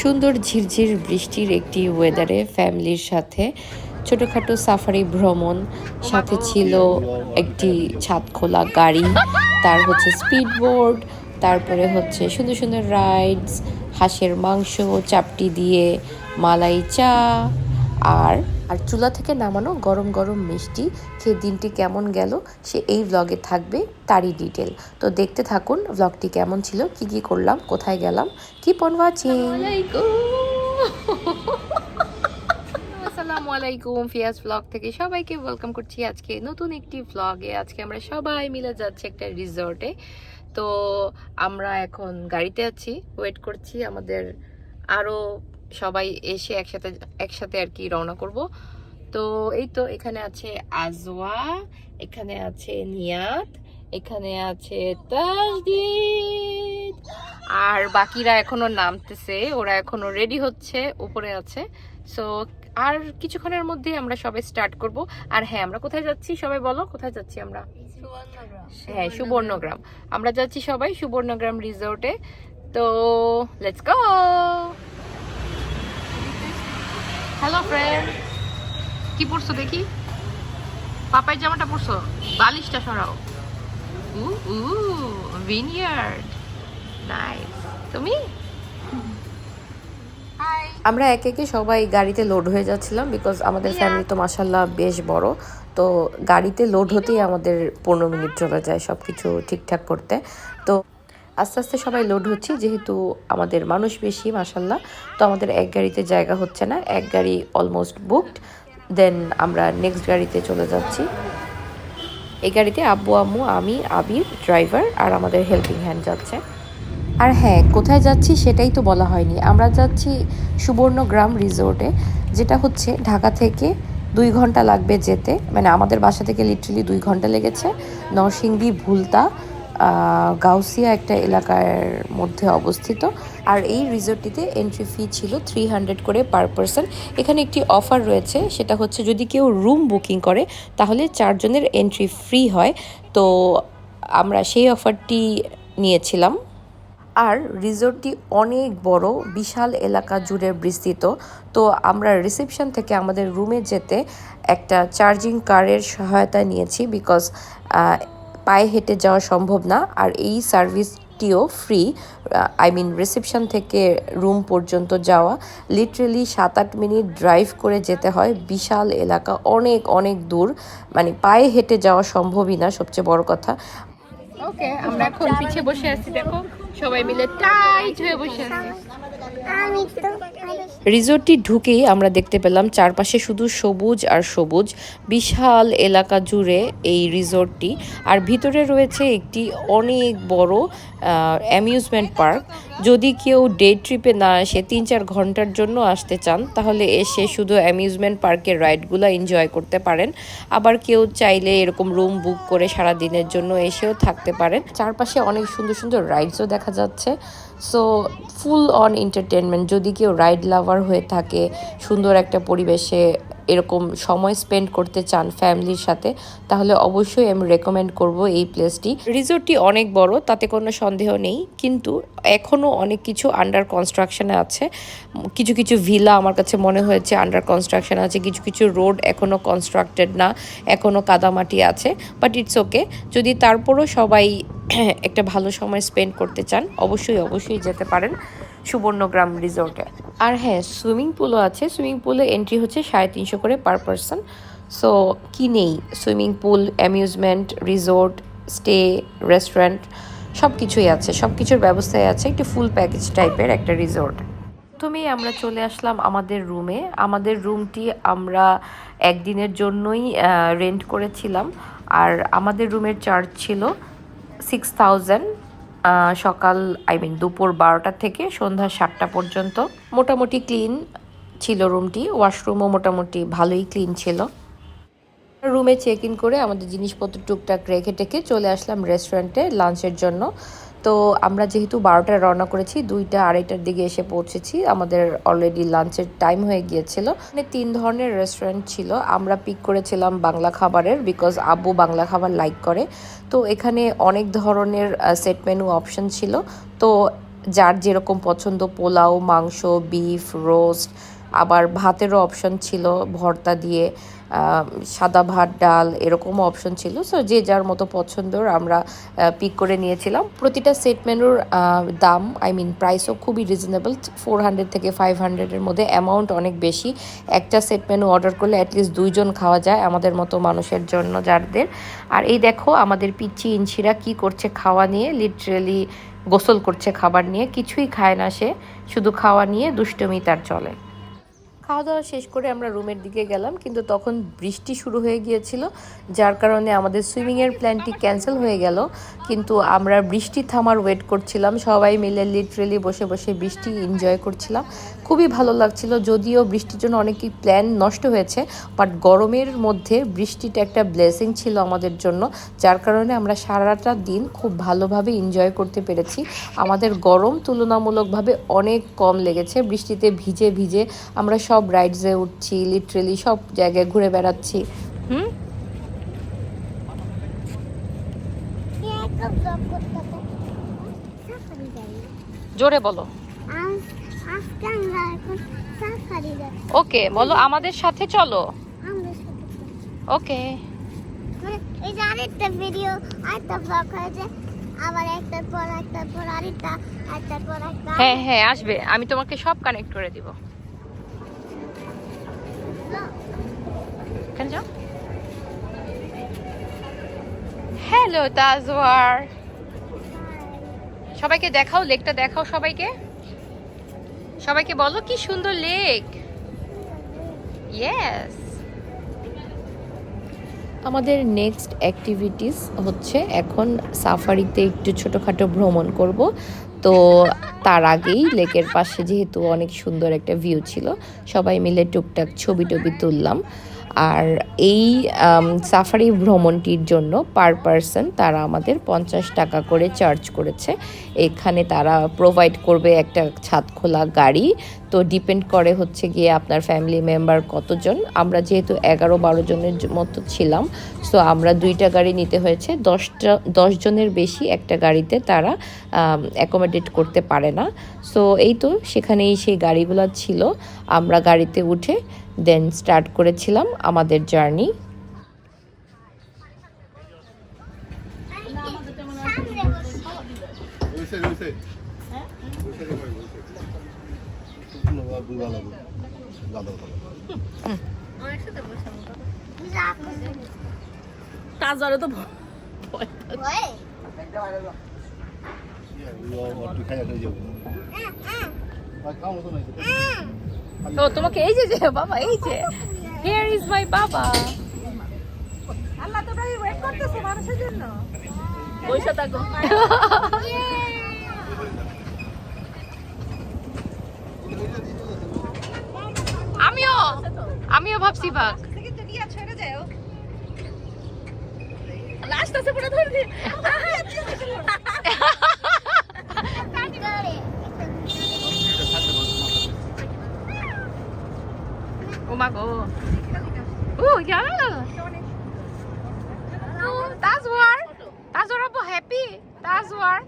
সুন্দর ঝিরঝির বৃষ্টির একটি ওয়েদারে ফ্যামিলির সাথে ছোটোখাটো সাফারি ভ্রমণ, সাথে ছিল একটি ছাদ খোলা গাড়ি, তার হচ্ছে স্পিড বোর্ড তারপরে হচ্ছে সুন্দর সুন্দর রাইডস হাঁসের মাংস, চাপটি দিয়ে মালাই চা, আর আর চুলা থেকে নামানো গরম গরম মিষ্টি খেয়ে দিনটি কেমন গেল সে এই ব্লগে থাকবে তারই ডিটেল তো দেখতে থাকুন ব্লগটি কেমন ছিল, কি কি করলাম, কোথায় গেলাম কি পন ওয়াচিং আসসালামু আলাইকুম, ফিয়াজ ব্লগ থেকে সবাইকে ওয়েলকাম করছি আজকে নতুন একটি ব্লগে আজকে আমরা সবাই মিলে যাচ্ছি একটা রিসর্টে তো আমরা এখন গাড়িতে আছি ওয়েট করছি আমাদের আরও সবাই এসে একসাথে একসাথে আর কি রওনা করব। তো এই তো এখানে আছে আজওয়া এখানে আছে নিয়াত এখানে আছে তাজদিদ। আর বাকিরা এখনও নামতেছে ওরা এখনও রেডি হচ্ছে উপরে আছে। সো আর কিছুক্ষণের মধ্যে আমরা সবাই স্টার্ট করব। আর হ্যাঁ আমরা কোথায় যাচ্ছি সবাই বলো? কোথায় যাচ্ছি আমরা? হ্যাঁ সুবর্ণগ্রাম। আমরা যাচ্ছি সবাই সুবর্ণগ্রাম রিসোর্টে তো লেটস গো হ্যালো ফ্রেন্ড কি পরছো দেখি? পাপাই জামাটা পরছো? বালিশটা সরাও। উ উ ভিনিয়ার্ড নাইস তুমি? আমরা একে একে সবাই গাড়িতে লোড হয়ে যাচ্ছিলাম বিকজ আমাদের ফ্যামিলি তো মাসাল্লাহ বেশ বড়। তো গাড়িতে লোড হতেই আমাদের পনেরো মিনিট চলে যায় সব কিছু ঠিকঠাক করতে। তো আস্তে আস্তে সবাই লোড হচ্ছি, যেহেতু আমাদের মানুষ বেশি মাসাল্লাহ তো আমাদের এক গাড়িতে জায়গা হচ্ছে না, এক গাড়ি অলমোস্ট বুকড দেন আমরা নেক্সট গাড়িতে চলে যাচ্ছি। এই গাড়িতে আব্বু, আম্মু, আমি, আবির ড্রাইভার আর আমাদের হেল্পিং হ্যান্ড যাচ্ছে। আর হ্যাঁ কোথায় যাচ্ছি সেটাই তো বলা হয়নি। আমরা যাচ্ছি সুবর্ণগ্রাম রিসোর্টে যেটা হচ্ছে ঢাকা থেকে দুই ঘণ্টা লাগবে যেতে। মানে আমাদের বাসা থেকে লিটারালি দুই ঘণ্টা লেগেছে। নরসিংদী, ভুলতা গাউসিয়া একটা এলাকার মধ্যে অবস্থিত। আর এই রিসোর্টটিতে এন্ট্রি ফি ছিল থ্রি হান্ড্রেড করে পার পারসন এখানে একটি অফার রয়েছে, সেটা হচ্ছে যদি কেউ রুম বুকিং করে, তাহলে চারজনের এন্ট্রি ফ্রি হয়। তো আমরা সেই অফারটি নিয়েছিলাম। আর রিসোর্টটি অনেক বড়, বিশাল এলাকা জুড়ে বিস্তৃত। তো আমরা রিসেপশন থেকে আমাদের রুমে যেতে একটা চার্জিং কারের সহায়তা নিয়েছি বিকজ পায়ে হেঁটে যাওয়া সম্ভব না। আর এই সার্ভিসটিও ফ্রি আই মিন রিসেপশন থেকে রুম পর্যন্ত যাওয়া। লিটারেলি সাত আট মিনিট ড্রাইভ করে যেতে হয়। বিশাল এলাকা, অনেক অনেক দূর। মানে পায়ে হেঁটে যাওয়া সম্ভবই না, সবচেয়ে বড় কথা। ওকে আমরা এখন পিছিয়ে বসে আছি, দেখো। সবাই মিলে টাইট হয়ে বসে আছি। রিসোর্টটি ঢুকেই আমরা দেখতে পেলাম চারপাশে শুধু সবুজ আর সবুজ, বিশাল এলাকা জুড়ে এই রিসোর্টটি। আর ভিতরে রয়েছে একটি অনেক বড় অ্যামিউজমেন্ট পার্ক যদি কেউ ডে ট্রিপে না আসে তিন চার ঘণ্টার জন্য আসতে চান, তাহলে এসে শুধু অ্যামিউজমেন্ট পার্কের রাইডগুলো এনজয় করতে পারেন। আবার কেউ চাইলে এরকম রুম বুক করে সারা দিনের জন্য এসেও থাকতে পারেন। চারপাশে অনেক সুন্দর সুন্দর রাইডসও দেখা যাচ্ছে। সো ফুল অন এন্টারটেনমেন্ট যদি কেউ রাইড লাভার হয়ে থাকে, সুন্দর একটা পরিবেশে এরকম সময় স্পেন্ড করতে চান ফ্যামিলির সাথে, তাহলে অবশ্যই আমি রেকমেন্ড করব এই প্লেসটি রিসোর্টটি অনেক বড়, তাতে কোনো সন্দেহ নেই, কিন্তু এখনও অনেক কিছু আন্ডার কনস্ট্রাকশানে আছে। কিছু কিছু ভিলা আমার কাছে মনে হয়েছে আন্ডার কনস্ট্রাকশন আছে, কিছু কিছু রোড এখনও কনস্ট্রাক্টেড না এখনও কাদামাটি আছে বাট ইটস ওকে যদি তারপরও সবাই একটা ভালো সময় স্পেন্ড করতে চান, অবশ্যই অবশ্যই যেতে পারেন সুবর্ণগ্রাম রিসোর্টে। আর হ্যাঁ সুইমিং পুলও আছে। সুইমিং পুলে এন্ট্রি হচ্ছে সাড়ে তিনশো করে পার পারসন সো কি নেই? Swimming pool amusement resort stay restaurant সব কিছুই আছে। সব কিছুর ব্যবস্থায় আছে একটি ফুল প্যাকেজ টাইপের একটা রিসোর্ট প্রথমেই আমরা চলে আসলাম আমাদের রুমে আমাদের রুমটি আমরা একদিনের জন্যই রেন্ট করেছিলাম। আর আমাদের রুমের চার্জ ছিল সিক্স থাউজেন্ড সকাল আই মিন দুপুর বারোটা থেকে সন্ধ্যা সাতটা পর্যন্ত। মোটামুটি ক্লিন ছিল রুমটি ওয়াশরুমও মোটামুটি ভালোই ক্লিন ছিল। রুমে চেক ইন করে আমাদের জিনিসপত্র টুকটাক রেখে টেখে চলে আসলাম রেস্টুরেন্টে লাঞ্চের জন্য। তো আমরা যেহেতু বারোটায় রওনা করেছি, দুইটা, আড়াইটার দিকে এসে পৌঁছেছি। আমাদের অলরেডি লাঞ্চের টাইম হয়ে গিয়েছিল। মানে তিন ধরনের রেস্টুরেন্ট ছিল। আমরা পিক করেছিলাম বাংলা খাবারের বিকজ আব্বু বাংলা খাবার লাইক করে। তো এখানে অনেক ধরনের সেট মেনু অপশন ছিল। তো যার যেরকম পছন্দ, পোলাও, মাংস বিফ রোস্ট আবার ভাতেরও অপশন ছিল ভর্তা দিয়ে। সাদা ভাত, ডাল এরকমও অপশন ছিল। সো যে যার মতো পছন্দর আমরা পিক করে নিয়েছিলাম। প্রতিটা সেট মেনুর দাম আই মিন প্রাইসও খুবই রিজনেবল ফোর হান্ড্রেড থেকে ফাইভ হান্ড্রেডের মধ্যে অ্যামাউন্ট অনেক বেশি। একটা সেট মেনু অর্ডার করলে অ্যাটলিস্ট দুইজন খাওয়া যায় আমাদের মতো মানুষের জন্য, যাদের। আর এই দেখো, আমাদের পিচ্ছি ইঞ্চিরা কি করছে খাওয়া নিয়ে লিটারেলি গোসল করছে খাবার নিয়ে। কিছুই খায় না সে, শুধু খাওয়া নিয়ে দুষ্টমি তার চলে। খাওয়া দাওয়া শেষ করে আমরা রুমের দিকে গেলাম, কিন্তু তখন বৃষ্টি শুরু হয়ে গিয়েছিল, যার কারণে আমাদের সুইমিংয়ের প্ল্যানটি ক্যান্সেল হয়ে গেল। কিন্তু আমরা বৃষ্টি থামার ওয়েট করছিলাম, সবাই মিলে লিটারেলি বসে বসে বৃষ্টি এনজয় করছিলাম। খুবই ভালো লাগছিল, যদিও বৃষ্টির জন্য অনেকই প্ল্যান নষ্ট হয়েছে, বাট গরমের মধ্যে বৃষ্টিটা একটা ব্লেসিং ছিল আমাদের জন্য, যার কারণে আমরা সারাটা দিন খুব ভালোভাবে এনজয় করতে পেরেছি। আমাদের গরম তুলনামূলকভাবে অনেক কম লেগেছে, বৃষ্টিতে ভিজে ভিজে আমরা সব রাইডসে উঠছি লিটারেলি সব জায়গায় ঘুরে বেড়াচ্ছি। হুম? জোরে বলো। ওকে, বলো আমাদের সাথে চলো। ওকে। এই যে আরেকটা ভিডিও আরেকটা ব্লগ হয়েছে আবার একটার পর একটার পর আরেকটা একটার পর একটা হ্যাঁ হ্যাঁ আসবে। আমি তোমাকে সব কানেক্ট করে দিব। কেন যাও হ্যালো তাজওয়ার সবাইকে দেখাও, লেকটা দেখাও সবাইকে। সবাইকে বলো, কি সুন্দর লেক। ইয়েস আমাদের নেক্সট অ্যাক্টিভিটিস হচ্ছে এখন সাফারিতে একটু ছোটোখাটো ভ্রমণ করব। তো তার আগেই লেকের পাশে যেহেতু অনেক সুন্দর একটা ভিউ ছিল, সবাই মিলে টুকটাক ছবি টবি তুললাম। আর এই সাফারি ভ্রমণটির জন্য পার পারসন তারা আমাদের পঞ্চাশ টাকা করে চার্জ করেছে। এখানে তারা প্রোভাইড করবে একটা ছাদ খোলা গাড়ি তো ডিপেন্ড করে হচ্ছে গিয়ে আপনার ফ্যামিলি মেম্বার কতজন। আমরা যেহেতু এগারো বারো জনের মতো ছিলাম সো আমরা দুইটা গাড়ি নিতে হয়েছে। দশটা দশ জনের বেশি একটা গাড়িতে তারা অ্যাকোমোডেট করতে পারে না। সো এই তো সেখানেই সেই গাড়িগুলো ছিল। আমরা গাড়িতে উঠে দেন স্টার্ট করেছিলাম আমাদের জার্নি তাজরে তো তো তোমাকে এই যে যে বাবা এই যে। হিয়ার ইজ মাই বাবা। আল্লাহ তোমরা ওয়েট করতেছো মানুষের জন্য। পয়সা থাকো। ভাবছি ধরে ও মা গো। ও ইয়া। তাজওয়ার। তাজওয়ার আপু হ্যাপি তাজওয়ার।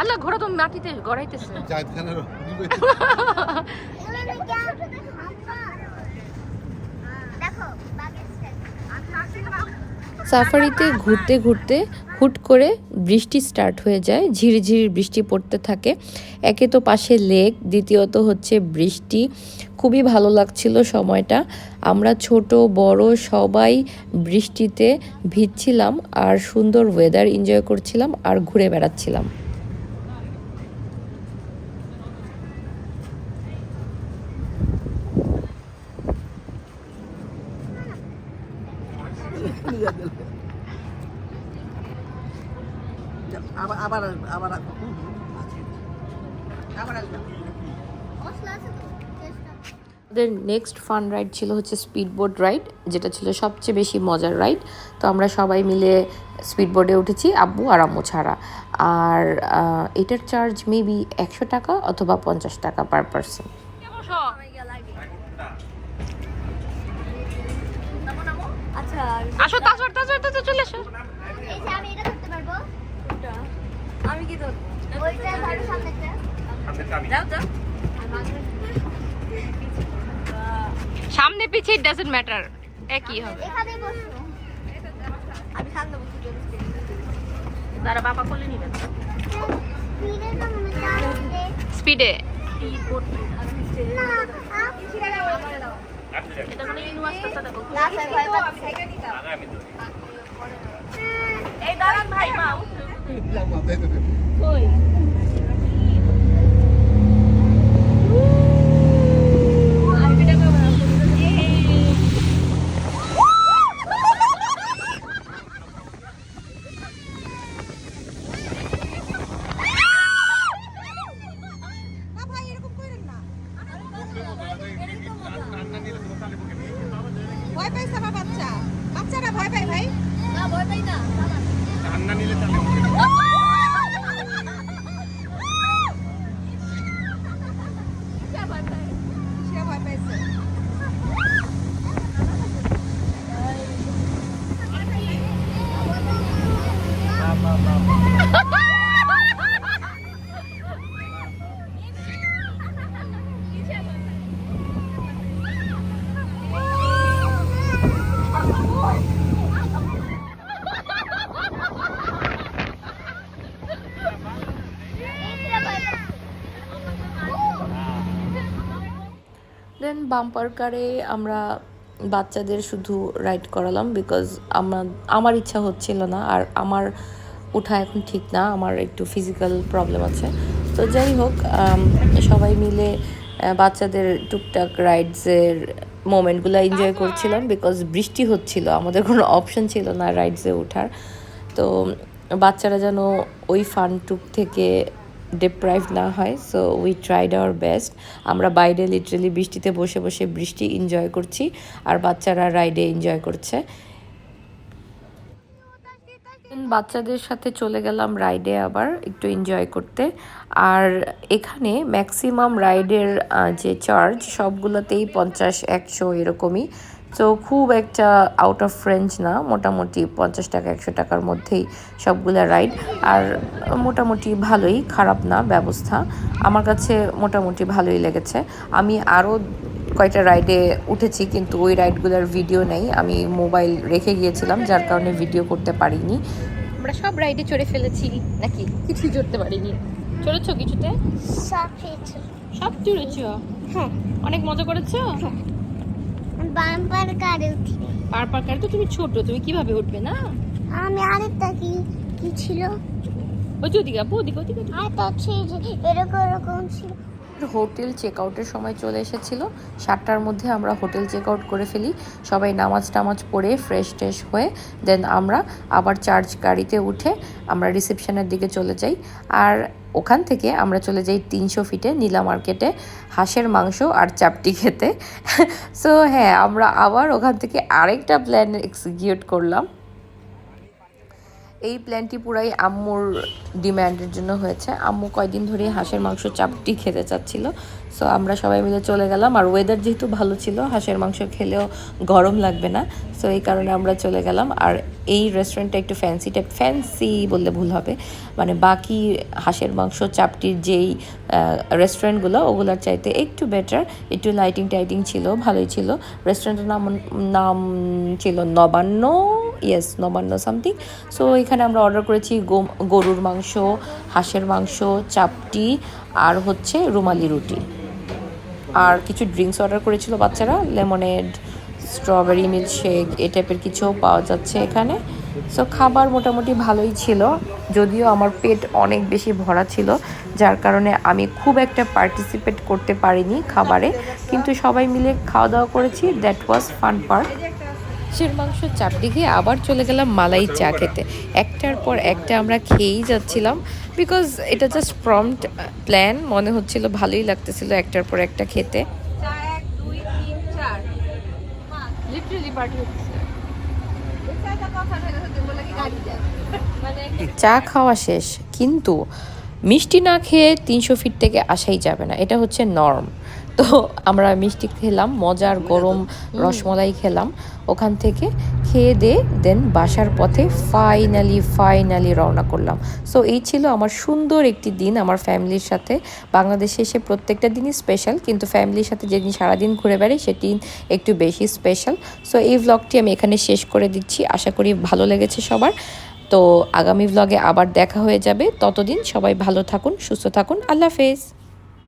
আল্লাহ ঘোড়া তো মাটিতে গড়াইতেছে। খানের সাফারিতে ঘুরতে ঘুরতে হুট করে বৃষ্টি স্টার্ট হয়ে যায় ঝিরিঝিরি বৃষ্টি পড়তে থাকে। একে তো পাশে লেক দ্বিতীয়ত হচ্ছে বৃষ্টি। খুবই ভালো লাগছিল সময়টা। আমরা ছোট বড় সবাই বৃষ্টিতে ভিজছিলাম আর সুন্দর ওয়েদার এনজয় করছিলাম আর ঘুরে বেড়াচ্ছিলাম। আবার আবার আসবে। আমাদের নেক্সট ফান রাইড ছিল হচ্ছে স্পিড বোট রাইড যেটা ছিল সবচেয়ে বেশি মজার রাইড তো আমরা সবাই মিলে স্পিড বোটে উঠেছি আব্বু আর আম্মু ছাড়া। আর এটার চার্জ মেবি একশো টাকা অথবা পঞ্চাশ টাকা পার পার্সন আচ্ছা আসো তাজবার তাজবার তাজবার চলে আসো এই যে আমি এটা করতে পারব আমি কি ধরবো সামনে পিছিয়ে ডাজন্ট ম্যাটার একই হবে? আমি সামনে বাবা কোলে মনে যাচ্ছে। স্পিডে মানে এই দাঁড়ান ভাই মা 对对对。对。দেন বাম্পার কারে আমরা বাচ্চাদের শুধু রাইড করালাম বিকজ আমার আমার ইচ্ছা হচ্ছিল না আর আমার ওঠা এখন ঠিক না, আমার একটু ফিজিক্যাল প্রবলেম আছে। তো যাই হোক সবাই মিলে বাচ্চাদের টুকটাক রাইডসের মোমেন্টগুলো এনজয় করছিলাম বিকজ বৃষ্টি হচ্ছিল, আমাদের কোনো অপশন ছিল না রাইডসে ওঠার তো বাচ্চারা যেন ওই ফানটুক থেকে ডিপ্রাইভ না হয় so we tried our best আমরা বাইরে লিটারেলি বৃষ্টিতে বসে বসে বৃষ্টি এনজয় করছি, আর বাচ্চারা রাইডে এনজয় করছে। বাচ্চাদের সাথে চলে গেলাম রাইডে আবার একটু এনজয় করতে। আর এখানে ম্যাক্সিমাম রাইডের যে চার্জ সবগুলোতেই পঞ্চাশ, একশো এরকমই। তো খুব একটা আউট অফ রেঞ্জ না মোটামুটি পঞ্চাশ টাকা একশো টাকার মধ্যেই সবগুলা রাইড আর মোটামুটি ভালোই খারাপ না ব্যবস্থা। আমার কাছে মোটামুটি ভালোই লেগেছে। আমি আরও কয়টা রাইডে উঠেছি কিন্তু ওই রাইডগুলোর ভিডিও নেই। আমি মোবাইল রেখে গিয়েছিলাম যার কারণে ভিডিও করতে পারিনি। আমরা সব রাইডে চড়ে ফেলেছি নাকি? কিছুই চড়তে পারিনি। চড়েছো কিছুতে? সব চড়েছো। হ্যাঁ। অনেক মজা করেছ? বাম্পার কারে উঠি পার পার কারে তো তুমি ছোট তুমি কীভাবে উঠবে না? আমি আরেকটা কি কি ছিল? ওই ওদিকে আপু ওদিকে ওদিকে। আরেকটা যে এরকম এরকম ছিল। হোটেল চেক আউটের সময় চলে এসেছিল। সাতটার মধ্যে আমরা হোটেল চেক আউট করে ফেলি। সবাই নামাজ টামাজ পড়ে ফ্রেশ ট্রেশ হয়ে দেন আমরা আবার চার্জ গাড়িতে উঠে আমরা রিসেপশনের দিকে চলে যাই। আর ওখান থেকে আমরা চলে যাই তিনশো ফিটে নীলা মার্কেটে হাঁসের মাংস আর চাপটি খেতে। সো হ্যাঁ আমরা আবার ওখান থেকে আরেকটা প্ল্যান এক্সিকিউট করলাম। এই প্ল্যানটি পুরাই আম্মুর ডিম্যান্ডের জন্য হয়েছে। আম্মু কয়দিন ধরে হাঁসের মাংস চাপটি খেতে চাচ্ছিল। সো আমরা সবাই মিলে চলে গেলাম। আর ওয়েদার যেহেতু ভালো ছিল, হাঁসের মাংস খেলেও গরম লাগবে না। সো এই কারণে আমরা চলে গেলাম। আর এই রেস্টুরেন্টটা একটু ফ্যান্সি টাইপ ফ্যান্সি বললে ভুল হবে। মানে বাকি হাঁসের মাংস চাপটির যেই রেস্টুরেন্টগুলো ওগুলোর চাইতে একটু বেটার একটু লাইটিং টাইটিং ছিল, ভালোই ছিল। রেস্টুরেন্টের নাম নাম ছিল Nabanna. Yes Nabanna something so এখানে আমরা অর্ডার করেছি গরুর মাংস, হাঁসের মাংস, চাপটি, আর হচ্ছে রুমালি রুটি। আর কিছু ড্রিঙ্কস অর্ডার করেছিল বাচ্চারা লেমনেড স্ট্রবেরি মিল্কশেক এ টাইপের কিছুও পাওয়া যাচ্ছে এখানে। সো খাবার মোটামুটি ভালোই ছিল, যদিও আমার পেট অনেক বেশি ভরা ছিল, যার কারণে আমি খুব একটা পার্টিসিপেট করতে পারিনি খাবারে। কিন্তু সবাই মিলে খাওয়া দাওয়া করেছি দ্যাট ওয়াজ ফান পার্ট হাঁসের মাংস চাপড়ি খেয়ে আবার চলে গেলাম মালাই চা খেতে। একটার পর একটা আমরা খেয়েই যাচ্ছিলাম বিকজ এটা জাস্ট প্রম্পট প্ল্যান মনে হচ্ছিল ভালোই লাগতেছিল একটার পর একটা খেতে। চা চা খাওয়া শেষ কিন্তু মিষ্টি না খেয়ে তিনশো ফিট থেকে আসাই যাবে না এটা হচ্ছে নর্ম তো আমরা মিষ্টি খেলাম, মজার গরম রসমলাই খেলাম ওখান থেকে, খেয়ে দিয়ে দেন বাসার পথে ফাইনালি ফাইনালি রওনা করলাম। সো এই ছিল আমার সুন্দর একটি দিন আমার ফ্যামিলির সাথে। বাংলাদেশে এসে প্রত্যেকটা দিনই স্পেশাল কিন্তু ফ্যামিলির সাথে যেদিন সারাদিন ঘুরে বেড়াই সেটি একটু বেশি স্পেশাল সো এই ভ্লগটি আমি এখানে শেষ করে দিচ্ছি, আশা করি ভালো লেগেছে সবার। তো আগামী ভ্লগে আবার দেখা হয়ে যাবে। ততদিন সবাই ভালো থাকুন, সুস্থ থাকুন। আল্লাহ হাফেজ।